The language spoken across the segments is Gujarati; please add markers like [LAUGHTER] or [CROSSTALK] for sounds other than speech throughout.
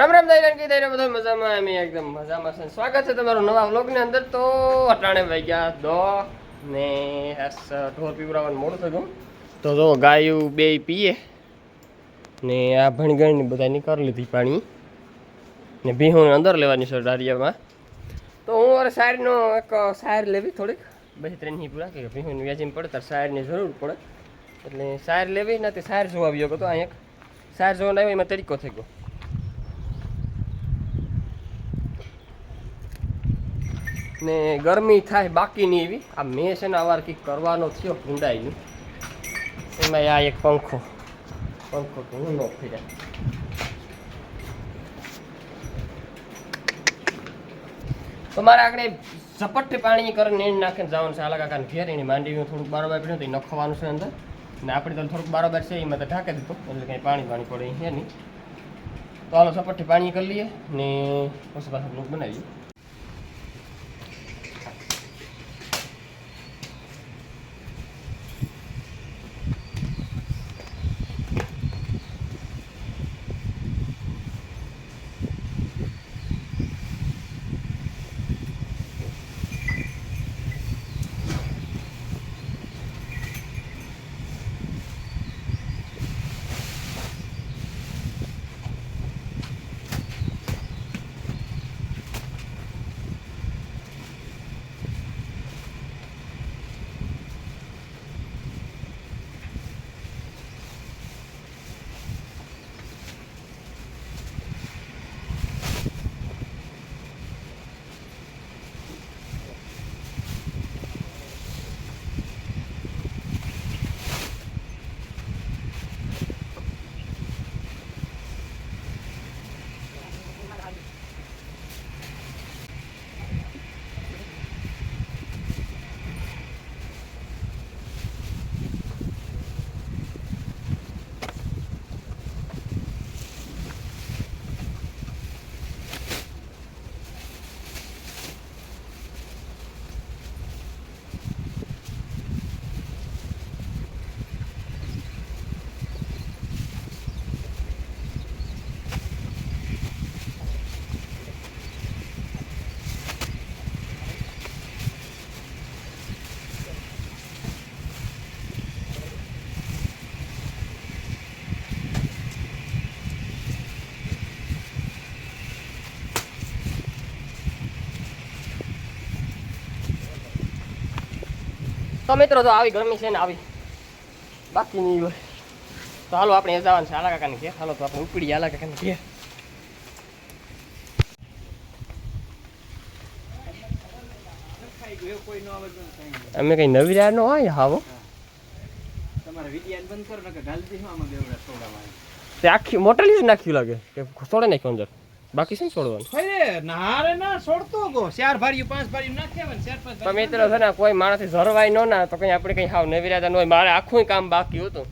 રામ રામ દઈ કી દઈને બધા મજામાં, અમે એકદમ મજામાં છે. સ્વાગત છે તમારું નવા વ્લોગની અંદર. તો અટાણે વાગ્યા દો ને ઢોર પીવડાવવાનું મોડું થયું તો જો ગાયું બે પીએ ને આ ભણગણની બધા નીકળી લીધી પાણી ને ભીહું અંદર લેવાની છે ડારિયામાં તો હું અરે શાયરનો એક સાર લેવી થોડીક. બે ત્રણની પૂરા કે ભીહું વ્યાજીને પડે ત્યારે શાયરની જરૂર પડે. એટલે શાયર લેવી નથી સાર જોવા આવ્યો હતો એક. સાર જોવા આવ્યો, એમાં તરીકો થઈ ગયો. ને ગરમી થાય બાકીની એવી. આ મેં છે ને અવાર કંઈક કરવાનો થયો ભૂંડાઈની એમાં આ એક પંખો. પંખો તો હું ન ફેર્યા. મારે આગળ ઝપટથી પાણી કરીને નીણ નાખીને જવાનું છે. આલા કાકાને ઘેર એની માંડીનું થોડુંક બારોબાર પડ્યું તો એ નખવાનું છે અંદર. ને આપણે તો થોડુંક બારોબાર છે, એમાં તો ઢાંકી દીધું. એટલે કંઈ પાણી પાણી પડે છે નહીં. તો હાલો ઝપટથી પાણી કરી લઈએ ને પછી પાછું બ્લોક બનાવીએ. તો મિત્રો તો આવી ગરમી છે ને આવી. બાકી નહીં હોય. તો હાલો આપણે જવાનું છે. આલા કાકાને ઘેર. હાલો તો આપણે ઉપડી આલા કાકાને ઘેર. અમે કઈ નવી રહ્યા નો હોય? હાવો. આખી મોટલી નાખ્યું લાગે. કે થોડે નાખ્યું અંદર? બાકી શું છોડવાનું? અરે ના રે ના છોડતો ગો. ચાર ભાર્યું પાંચ ભાર્યું ને ચાર પાંચ તો મિત્રો છે ને કોઈ માણસથી ઝરવાય ન ના તો કઈ આપણે કઈ હાવ નવી રહ્યા ન હોય. મારે આખું કામ બાકી હતું.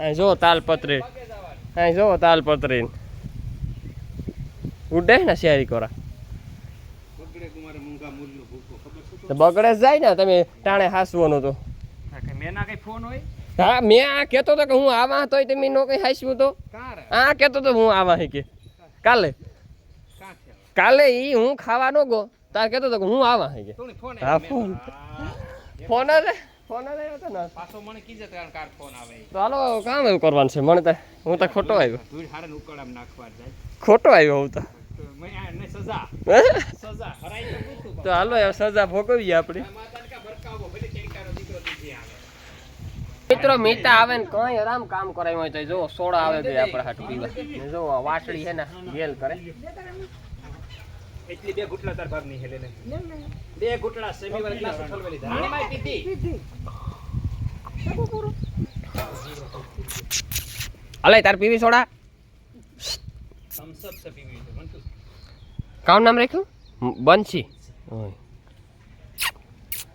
અહીં જો તાલપત્રી. અહીં જો તાલપત્રી. ઉડે ને શિયારી કોરા? બગડે જાય ને તમે ટાણે હાસવાનું તો. મેના કઈ ફોન હોય? હા મેં આ કહેતો તો કે હું આવા તોય તમે નો કઈ હાસ્યું તો. આ કહેતો તો હું આવા કે. કાલે? કાલે ઈ હું ખાવા નો ગો તાર કહેતો તો હું આવા હે ફોન હા, આવ્યો ફોન. હા. ફોન જ ફોન જ હતો ને. પાછો મને કીજે કારણ કાર ફોન આવે. તો હાલો કામ એવું કરવાનું છે? મને તો હું તો ખોટો આવ્યો. તું હારે ઉકળામ નાખવા જાય. ખોટો આવ્યો હું તો. સજા. સજા. હરાઈ તો હાલો સજા ભોગવીએ આપણે. માતાને કા ભરકાવો ભલે ચેડકારો દીકરો દીધી આવે મિત્રો મીતા આવે ને કઈ આરામ કામ કરાય હોય તો જો સોડા આવે બે આપણે હાટ પીવા. જો આ વાસળી છે ને ગેલ કરે. એટલી બે ગુટલા તાર ભાગ નહીં હેલે બે ગુટલા સેમી વાળી ગ્લાસ ઠલવેલી ધાણી માં પીધી. અલે તાર પીવી સોડા? થમ્સ અપ છે પીવી છે વન ટુ કામ નામ રાખ્યું? બંસી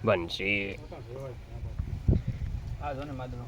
બંસી આ જો ને માદનો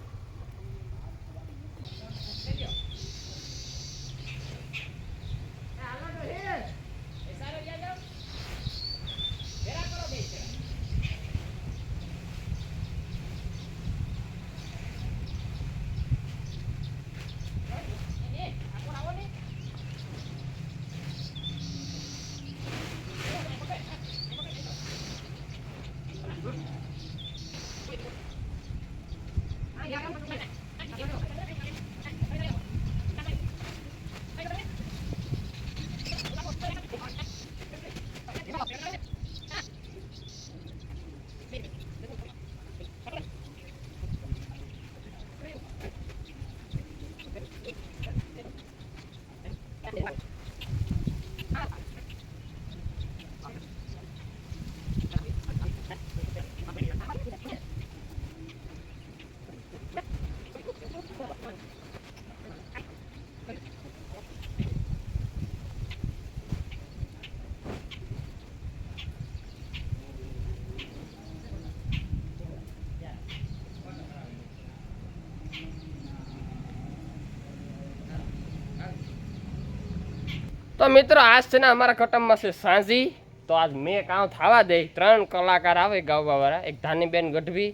તો મિત્રો આજ છે ને અમારા કુટુંબમાં છે સાંજી. તો આજ મેં કામ થવા દે ત્રણ કલાકાર આવે ગાવવાવાળા એક ધાનીબેન ગઢવી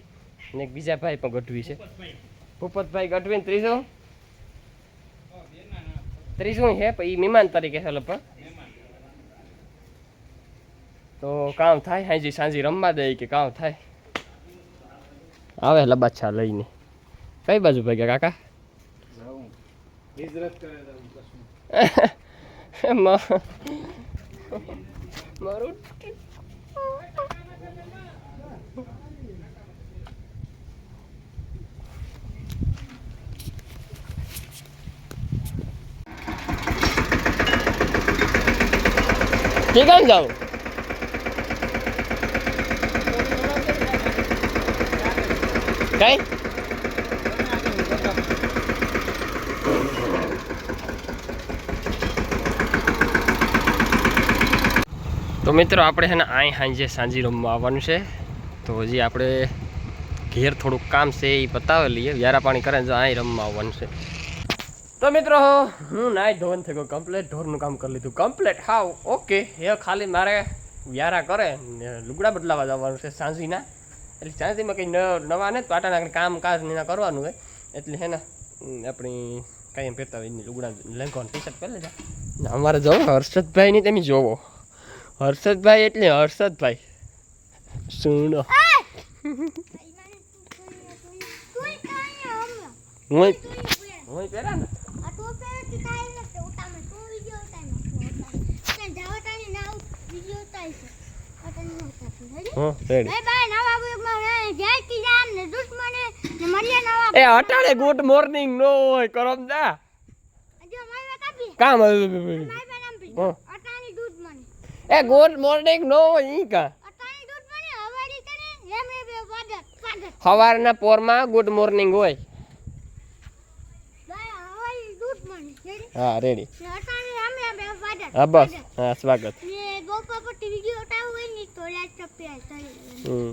ને એક બીજા ભાઈ પણ ગઢવી છે. ભૂપતભાઈ ગઢવી ને ત્રીજું. ત્રીજું છે એ મહેમાન તરીકે છે પણ તો કામ થાય હાજી સાંજી રમવા દે કે કામ થાય. આવે લબાછા લઈને. કઈ બાજુ ભાગ્યા કાકા? હિજરત કરે [LAUGHS] તો હું કશું મ- મારું ઠીક છે જાઉં કઈ તો મિત્રો, આપણે છે ને અહીં સાંજે સાંજી રમવા આવવાનું છે. તો હજી આપણે ઘેર થોડુંક કામ છે એ પતાવી લઈએ. વ્યારા પાણી કરે તો અહીં રમવા આવવાનું છે. તો મિત્રો, હું નાય ધોન થઈ ગયો કમ્પ્લેટ ઢોરનું કામ કરી લીધું કમ્પ્લેટ હાવ, ઓકે. એ ખાલી મારે વ્યારા કરે ને લુગડા બદલાવા જવાનું છે સાંજીના. એટલે સાંજીમાં કંઈ નવા ને પાટાના કામ કાજ ને કરવાનું હોય. એટલે હે ને આપણી કાંઈ એમ પહેરતા હોય લુગડા લેંગો ટી શર્ટ પહેરી ને અમારે જોવો હર્ષદભાઈની, તમે જોવો. હર્ષદભાઈ એટલે હર્ષદભાઈ. સુનો હું હું પહેરા ને. હું રેડી એ અટાણે ગુડ મોર્નિંગ નો હોય કરમ કામ હતું. એ ગુડ મોર્નિંગ નો ઈ કા. સવારના પોરમાં ગુડ મોર્નિંગ હોય. હા રેડી. હા બસ. હા સ્વાગત. હમ.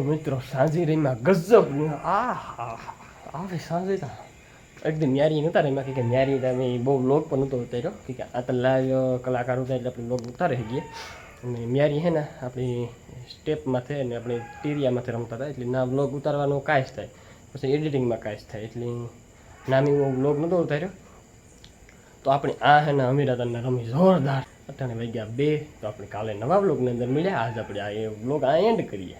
તો મિત્રો સાંજેરીમાં ગજબ. આ હા આવે સાંજે તા. એકદમ ન્યારી નહોતા એમાં કે ન્યારી તમે બહુ લોક પણ નહોતો ઉતાર્યો. કે આ તો લાઈવ કલાકાર હતા એટલે આપણે લોક ઉતારી ગયા અને ન્યારી હે ને, આપણી સ્ટેપમાંથી અને આપણે ટીરિયામાંથી રમતા હતા, એટલે ના બ્લોગ ઉતારવાનો કાંઈ થાય. પછી એડિટિંગમાં કાંઈ થાય, એટલે નાની હું બ્લોગ નહોતો ઉતાર્યો. તો આપણે આ હે ને અમીરાતનને રમી જોરદાર. અટાણે વાગ્યા બે, તો આપણે કાલે નવા બ્લોગની અંદર મળ્યા. આજ આપણે આ એ બ્લોગ આ એન્ડ કરીએ.